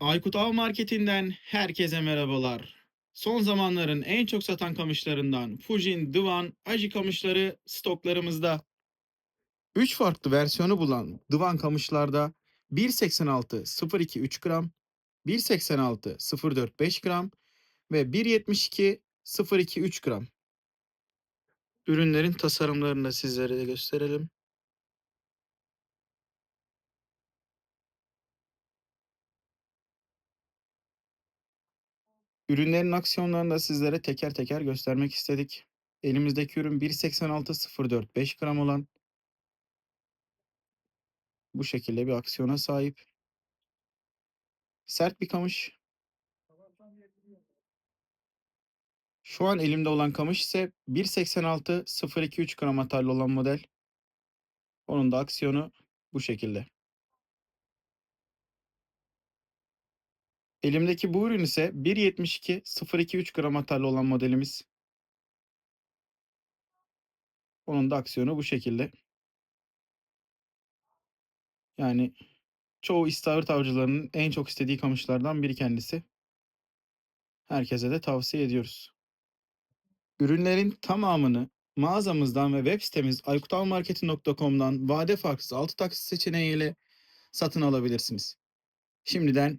Aykut Av Marketi'nden herkese merhabalar. Son zamanların en çok satan kamışlarından Fujin Divan Aji kamışları stoklarımızda. 3 farklı versiyonu bulan Divan kamışlarda 1.86 0.2 gram, 1.86 0.4 5 gram ve 1.72 0.2 3 gram. Ürünlerin tasarımlarını da sizlere de gösterelim. Ürünlerin aksiyonlarını da sizlere teker teker göstermek istedik. Elimizdeki ürün 1.86 0.4 5 gram olan bu şekilde bir aksiyona sahip. Sert bir kamış. Şu an elimde olan kamış ise 1.86 0.23 gram atarlı olan model. Onun da aksiyonu bu şekilde. Elimdeki bu ürün ise 1.72 0.23 gram atarlı olan modelimiz. Onun da aksiyonu bu şekilde. Yani çoğu istavrit avcılarının en çok istediği kamışlardan biri kendisi. Herkese de tavsiye ediyoruz. Ürünlerin tamamını mağazamızdan ve web sitemiz aykutavmarketi.com'dan vade farksız 6 taksit seçeneğiyle satın alabilirsiniz. Şimdiden